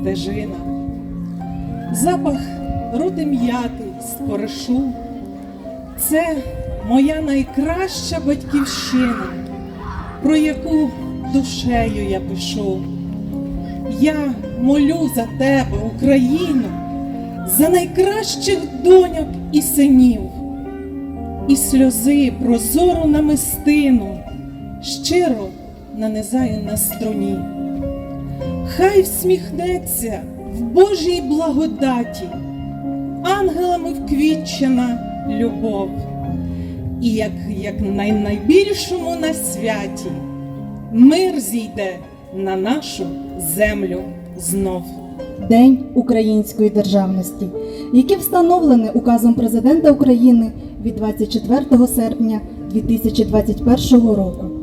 стежина, запах рути м'яти споришу. Це моя найкраща батьківщина, про яку душею я пишу. Я молю за тебе, Україну, за найкращих доньок і синів, і сльози прозору намистину щиро нанизаю на струні. Хай всміхнеться в Божій благодаті, ангелами вквітчена любов, і як, як най, найбільшому на святі мир зійде на нашу землю знов. День української державності, який встановлений указом президента України від 24 серпня 2021 року.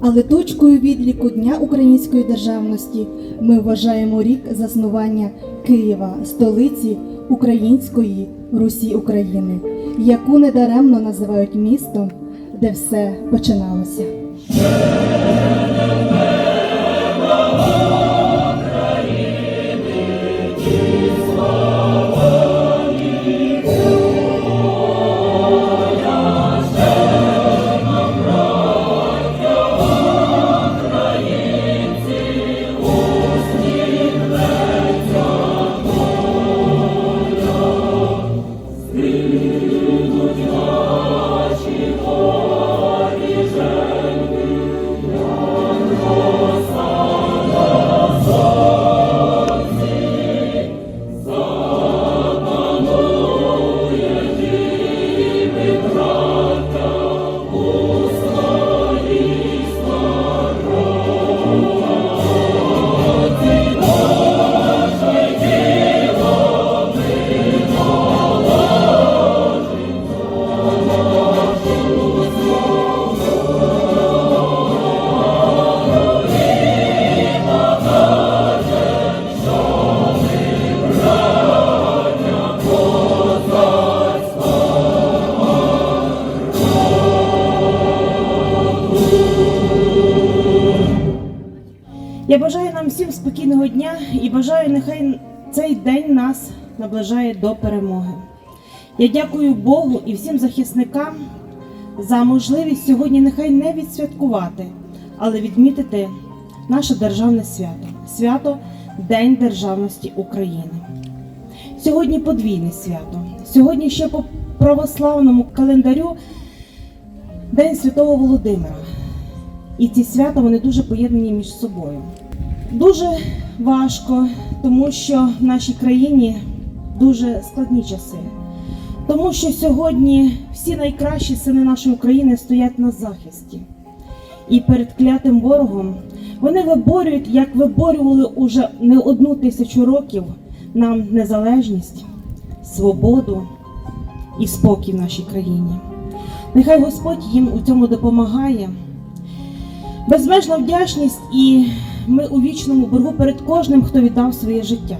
Але точкою відліку Дня української державності ми вважаємо рік заснування Києва, столиці Української Русі України, яку недаремно називають містом, де все починалося. І бажаю, нехай цей день нас наближає до перемоги. Я дякую Богу і всім захисникам за можливість сьогодні нехай не відсвяткувати, але відмітити наше державне свято свято День Державності України. Сьогодні подвійне свято. Сьогодні ще по православному календарю День Святого Володимира. І ці свята вони дуже поєднані між собою. Дуже важко, тому що в нашій країні дуже складні часи. Тому що сьогодні всі найкращі сини нашої України стоять на захисті. І перед клятим ворогом вони виборюють, як виборювали уже не одну тисячу років нам незалежність, свободу і спокій в нашій країні. Нехай Господь їм у цьому допомагає. Безмежна вдячність, і ми у вічному боргу перед кожним, хто віддав своє життя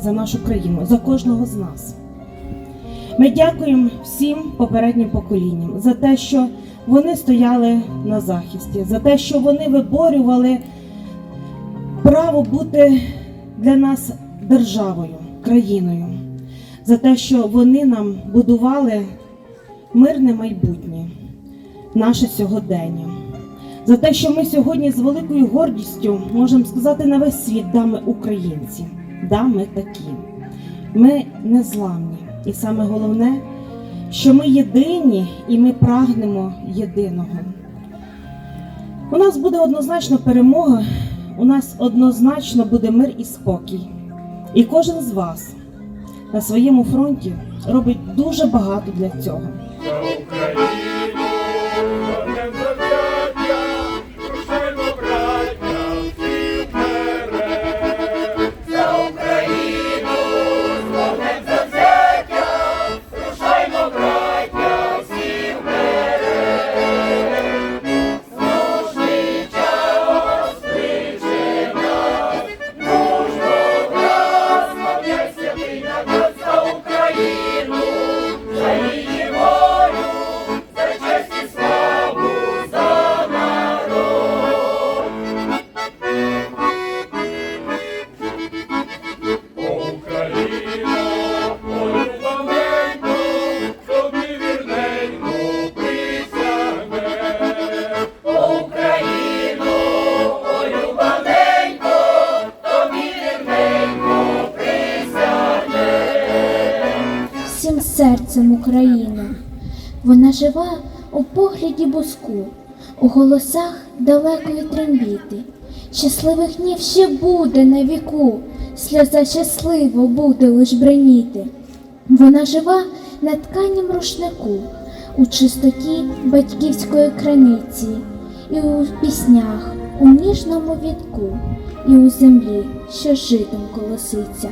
за нашу країну, за кожного з нас. Ми дякуємо всім попереднім поколінням за те, що вони стояли на захисті, за те, що вони виборювали право бути для нас державою, країною, за те, що вони нам будували мирне майбутнє, наше сьогодення за те, що ми сьогодні з великою гордістю можемо сказати на весь світ, да, ми українці, да, ми такі. Ми незламні. І саме головне, що ми єдині і ми прагнемо єдиного. У нас буде однозначно перемога, у нас однозначно буде мир і спокій. І кожен з вас на своєму фронті робить дуже багато для цього. Серцем Україна. Вона жива у погляді буску, у голосах далекої трембіти. Щасливих днів ще буде на віку, сльоза щасливо буде лиш бреніти. Вона жива на тканім рушнику, у чистоті батьківської краниці, і у піснях, у ніжному відку, і у землі, що житом колоситься.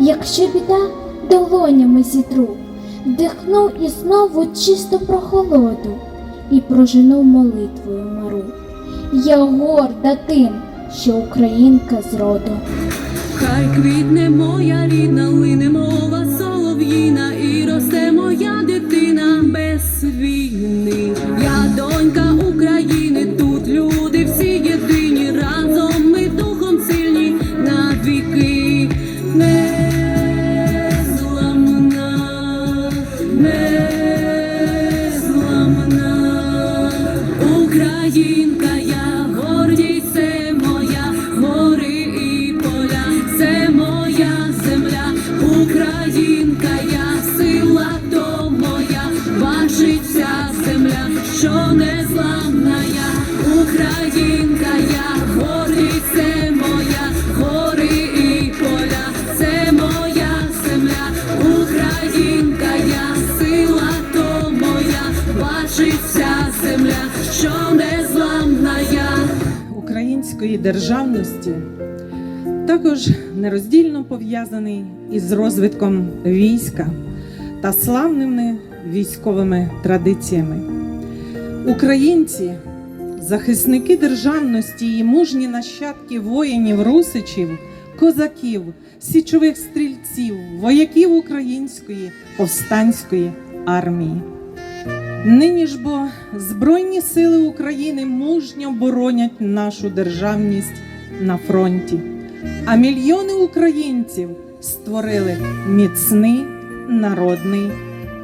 Якщо біда долонями зітру, вдихну і знову чисту прохолоду і прожену молитвою мару. Я горда тим, що українка з. Хай квітне моя рідна, лине мова солов'їна, і росте моя дитина без війни. Я донька що незламна я, Українка, я гордість це моя, гори і поля, це моя земля, Українка, я сила то моя, бачить вся земля, що незламна я. української державності також нероздільно пов'язаний із розвитком війська та славними військовими традиціями. Українці, захисники державності і мужні нащадки воїнів русичів, козаків, січових стрільців, вояків української повстанської армії. Нині ж бо Збройні сили України мужньо боронять нашу державність на фронті, а мільйони українців створили міцний народний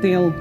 тил.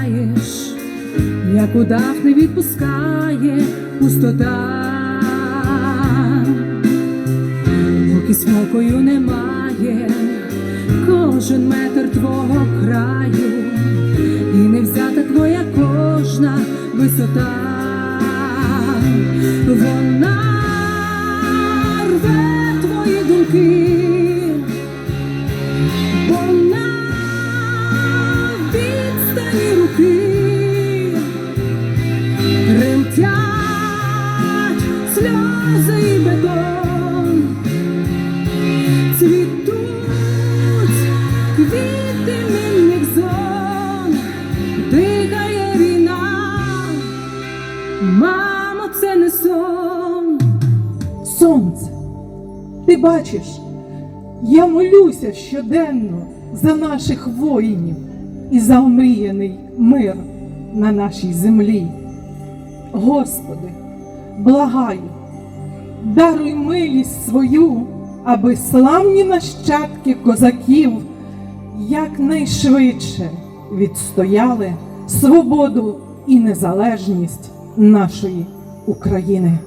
Уявляєш, як удав не відпускає пустота, поки спокою немає, кожен метр твого краю, і не взята твоя кожна висота. Бачиш, я молюся щоденно за наших воїнів і за омріяний мир на нашій землі. Господи, благаю, даруй милість свою, аби славні нащадки козаків якнайшвидше відстояли свободу і незалежність нашої України.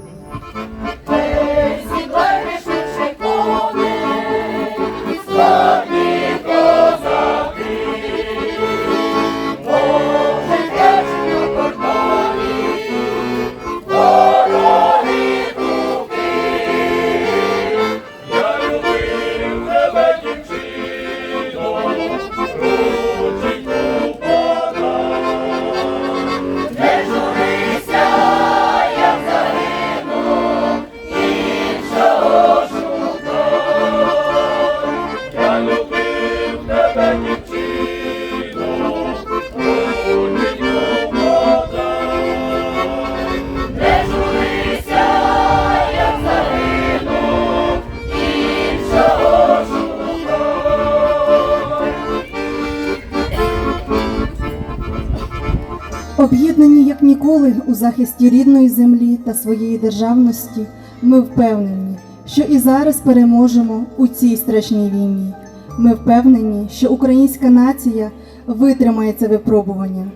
Об'єднані як ніколи у захисті рідної землі та своєї державності, ми впевнені, що і зараз переможемо у цій страшній війні. Ми впевнені, що українська нація витримає це випробування.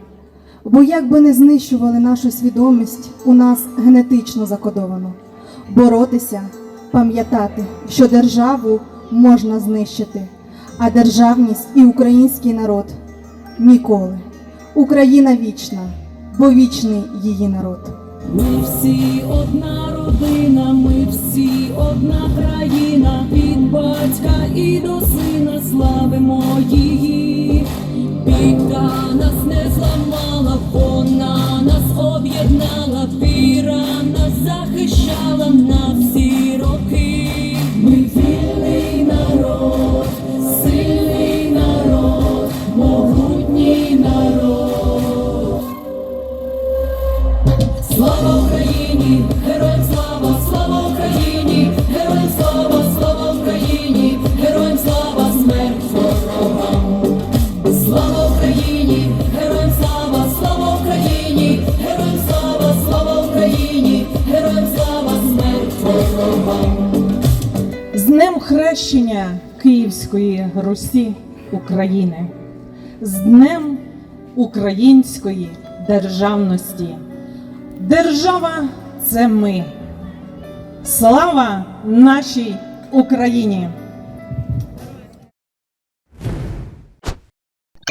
Бо як би не знищували нашу свідомість, у нас генетично закодовано. Боротися, пам'ятати, що державу можна знищити, а державність і український народ ніколи. Україна вічна, бо вічний її народ. Ми всі одна родина, ми всі одна країна, від батька і до сина славимо її. Біда нас не зламала, вона нас об'єднала, хрещення Київської Русі України, з Днем української державності. Держава це ми. Слава нашій Україні!